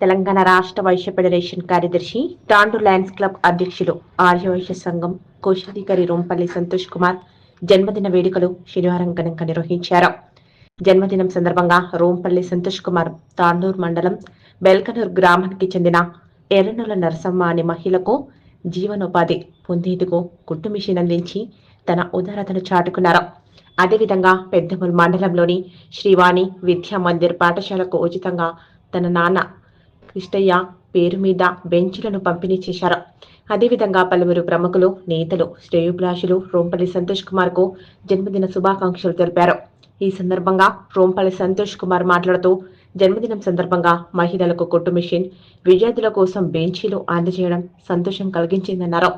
తెలంగాణ రాష్ట్ర వైశ్య ఫెడరేషన్ కార్యదర్శి టాండు Lions club అధ్యక్షులు ఆర్యవైశ్య సంఘం కోశాధికారి రోంపల్లి సంతోష్ కుమార్ జన్మదిన వేడుకలు శనివారం ఘనంగా నిర్వహించారు. జన్మదినం సందర్భంగా రోంపల్లి సంతోష్ కుమార్ తాండూర్ మండలం బెల్కనూర్ గ్రామానికి చెందిన ఎర్రనూల నరసమ్మ అనే మహిళకు జీవనోపాధి పొందేందుకు కుట్టు మిషన్ అందించి తన ఉదారతను చాటుకున్నారు. అదేవిధంగా పెద్దమూల్ మండలంలోని శ్రీవాణి విద్యా మందిర్ పాఠశాలకు ఉచితంగా తన నాన్న కృష్ణయ్య పేరు మీద బెంచ్లను పంపిణీ చేశారు. అదేవిధంగా పలువురు ప్రముఖులు నేతలు శ్రేయోభిలాషులు రోంపల్లి సంతోష్ కుమార్కు జన్మదిన శుభాకాంక్షలు తెలిపారు. ఈ సందర్భంగా రోంపల్లి సంతోష్ కుమార్ మాట్లాడుతూ జన్మదినం సందర్భంగా మహిళలకు కొట్టు మిషన్ విద్యార్థుల కోసం బెంచీలు అందజేయడం సంతోషం కలిగించిందన్నారు.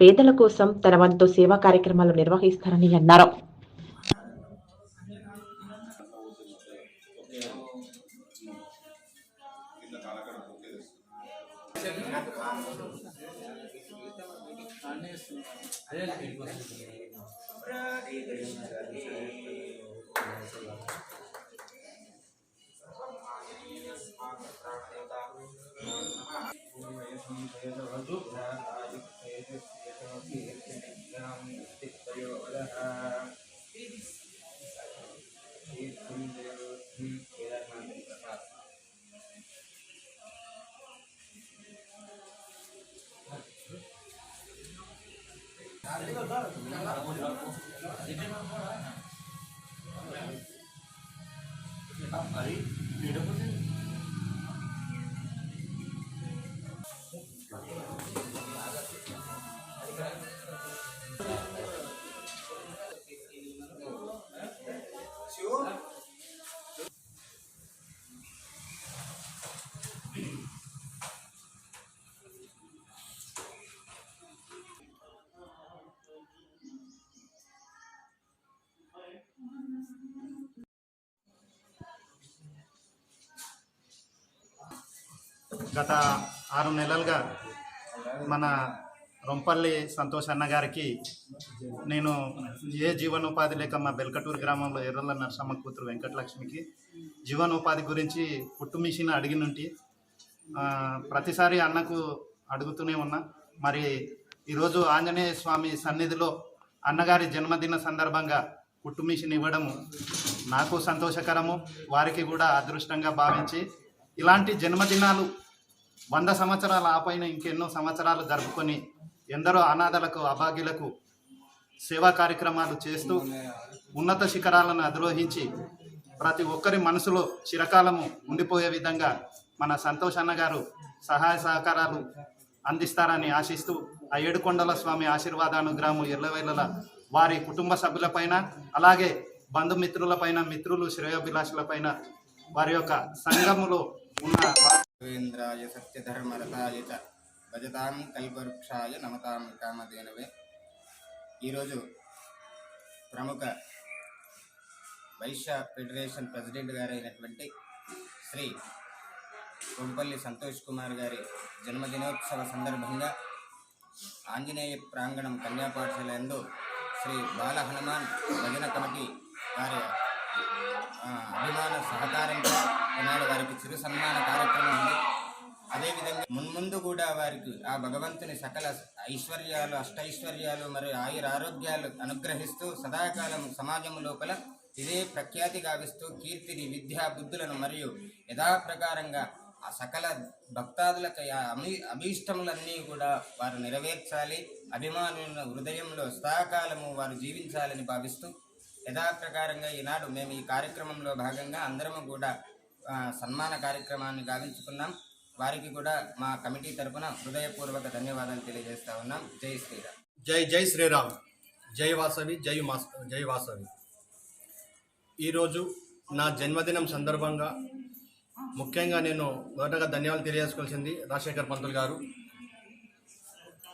పేదల కోసం తన వంతు సేవా కార్యక్రమాలు నిర్వహిస్తారని అన్నారు. ुभ्रायुक्तेन अरे గత ఆరు నెలలుగా మన రొంపల్లి సంతోష్ అన్న గారికి నేను ఏ జీవనోపాధి లేక మా బెల్కటూరు గ్రామంలో ఎర్రల నరసమ్మ కూతురు వెంకటలక్ష్మికి జీవనోపాధి గురించి పుట్టు మిషన్ అడిగినుంటి. ప్రతిసారి అన్నకు అడుగుతూనే ఉన్నా. మరి ఈరోజు ఆంజనేయ స్వామి సన్నిధిలో అన్నగారి జన్మదిన సందర్భంగా పుట్టు మిషన్ ఇవ్వడము నాకు సంతోషకరము వారికి కూడా అదృష్టంగా భావించి ఇలాంటి జన్మదినాలు వంద సంవత్సరాల ఆపైన ఇంకెన్నో సంవత్సరాలు జరుపుకొని ఎందరో అనాథలకు అభాగ్యులకు సేవా కార్యక్రమాలు చేస్తూ ఉన్నత శిఖరాలను అధిరోహించి ప్రతి ఒక్కరి మనసులో చిరకాలము ఉండిపోయే విధంగా మన సంతోష్ అన్న గారు సహాయ సహకారాలు అందిస్తారని ఆశిస్తూ ఆ ఏడుకొండల స్వామి ఆశీర్వాదానుగ్రహము ఎల్లవేళల వారి కుటుంబ సభ్యులపైన అలాగే బంధుమిత్రులపైన మిత్రులు శ్రేయోభిలాషులపైన వారి యొక్క సంఘములో ఉన్న దేవేంద్రాయ సత్యధర్మరతాయ చ భజతాం కల్పవృక్షాయ నమతాం కామధేనవే. ఈరోజు ప్రముఖ వైశ్య ఫెడరేషన్ ప్రెసిడెంట్ గారైనటువంటి శ్రీ కొంపల్లి సంతోష్ కుమార్ గారి జన్మదినోత్సవ సందర్భంగా ఆంజనేయ ప్రాంగణం కన్యా పాఠశాల శ్రీ బాల హనుమాన్ భజన కమిటీ వారి అభిమాన సహకారంతో ఈనాడు వారికి చిరు సన్మాన కార్యక్రమం ఉంది. అదేవిధంగా మున్ముందు కూడా వారికి ఆ భగవంతుని సకల ఐశ్వర్యాలు అష్టైశ్వర్యాలు మరియు ఆయుర ఆరోగ్యాలు అనుగ్రహిస్తూ సదాకాలం సమాజం లోపల ఇదే ప్రఖ్యాతి గావిస్తూ కీర్తిని విద్యా బుద్ధులను మరియు యథాప్రకారంగా ఆ సకల భక్తాదులకు ఆ అమీ అభీష్టములన్నీ కూడా వారు నెరవేర్చాలి. అభిమానుల హృదయంలో సదాకాలము వారు జీవించాలని భావిస్తూ యథాప్రకారంగా ఈనాడు మేము ఈ కార్యక్రమంలో భాగంగా అందరము కూడా సన్మాన కార్యక్రమాన్ని గావించుకున్నాం. వారికి కూడా మా కమిటీ తరపున హృదయపూర్వక ధన్యవాదాలు తెలియజేస్తా ఉన్నాం. జై శ్రీరామ్. జై జై శ్రీరామ్. జై వాసవి జై మాస్ జై వాసవి. ఈరోజు నా జన్మదినం సందర్భంగా ముఖ్యంగా నేను మొదటగా ధన్యవాదాలు తెలియజేసుకోవాల్సింది రాజశేఖర్ పంతులు గారు.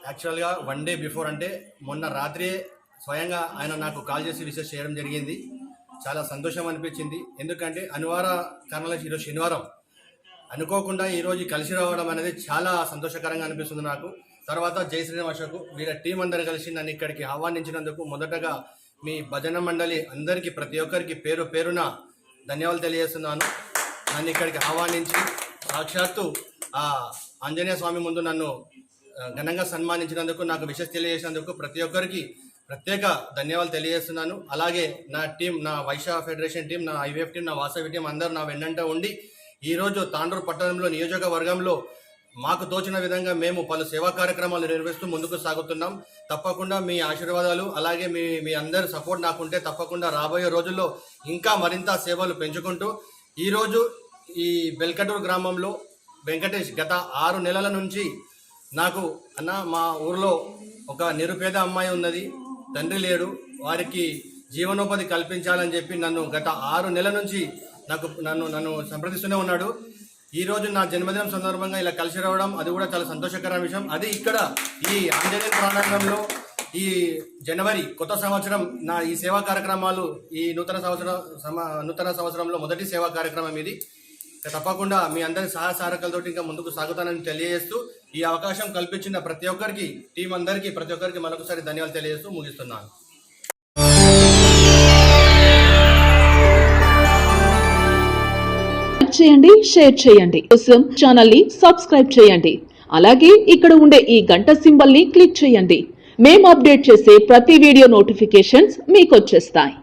యాక్చువల్గా వన్ డే బిఫోర్ అంటే మొన్న రాత్రే స్వయంగా ఆయన నాకు కాల్ చేసి విషెస్ చేయడం జరిగింది. చాలా సంతోషం అనిపించింది. ఎందుకంటే అనివార కారణాల ఈరోజు శనివారం. అనుకోకుండా ఈరోజు కలిసి రావడం అనేది చాలా సంతోషకరంగా అనిపిస్తుంది నాకు. తర్వాత జై శ్రీనివాసకు వీళ్ళ టీం అందరూ కలిసి నన్ను ఇక్కడికి ఆహ్వానించినందుకు మొదటగా మీ భజన మండలి అందరికీ ప్రతి ఒక్కరికి పేరు పేరున ధన్యవాదాలు తెలియజేస్తున్నాను. నన్ను ఇక్కడికి ఆహ్వానించి సాక్షాత్తు ఆ ఆంజనేయ స్వామి ముందు నన్ను ఘనంగా సన్మానించినందుకు నాకు విషెస్ తెలియజేసినందుకు ప్రతి ఒక్కరికి ప్రత్యేక ధన్యవాదాలు తెలియజేస్తున్నాను. అలాగే నా టీం నా వైశా ఫెడరేషన్ టీం నా ఐవీఎఫ్ టీం నా వాసవి టీం అందరూ నా వెన్నంట ఉండి ఈరోజు తాండూరు పట్టణంలో నియోజకవర్గంలో మాకు తోచిన విధంగా మేము పలు సేవా కార్యక్రమాలు నిర్వహిస్తూ ముందుకు సాగుతున్నాం. తప్పకుండా మీ ఆశీర్వాదాలు అలాగే మీ మీ అందరి సపోర్ట్ నాకుంటే తప్పకుండా రాబోయే రోజుల్లో ఇంకా మరింత సేవలు పెంచుకుంటూ ఈరోజు ఈ బెల్కటూరు గ్రామంలో వెంకటేష్ గత ఆరు నెలల నుంచి నాకు అన్న మా ఊర్లో ఒక నిరుపేద అమ్మాయి ఉన్నది. తండ్రి లేడు వారికి జీవనోపాధి కల్పించాలని చెప్పి నన్ను గత ఆరు నెలల నుంచి నాకు నన్ను నన్ను సంప్రదిస్తూనే ఉన్నాడు. ఈరోజు నా జన్మదినం సందర్భంగా ఇలా కలిసి రావడం అది కూడా చాలా సంతోషకరమైన విషయం. అది ఇక్కడ ఈ ఆంజనేయ ప్రాంగణంలో ఈ జనవరి కొత్త సంవత్సరం నా ఈ సేవా కార్యక్రమాలు ఈ నూతన సంవత్సరం సమ నూతన సంవత్సరంలో మొదటి సేవా కార్యక్రమం ఇది. తప్పకుండా మీ అందరి సహాయ సహకారాలతో ఇంకా ముందుకు సాగుతానని తెలియజేస్తూ ఈ అవకాశం కల్పించిన ప్రతి ఒక్కరికి టీం అందరికీ ప్రతి ఒక్కరికి మరొకసారి ధన్యవాదాలు తెలియజేస్తూ ముగిస్తున్నాను. చేయండి షేర్ చేయండి. కోసం ఛానల్ని సబ్స్క్రైబ్ చేయండి. అలాగే ఇక్కడ ఉండే ఈ గంట సింబల్ని క్లిక్ చేయండి. మేము అప్డేట్ చేసే ప్రతి వీడియో నోటిఫికేషన్స్ మీకు వచ్చేస్తాయి.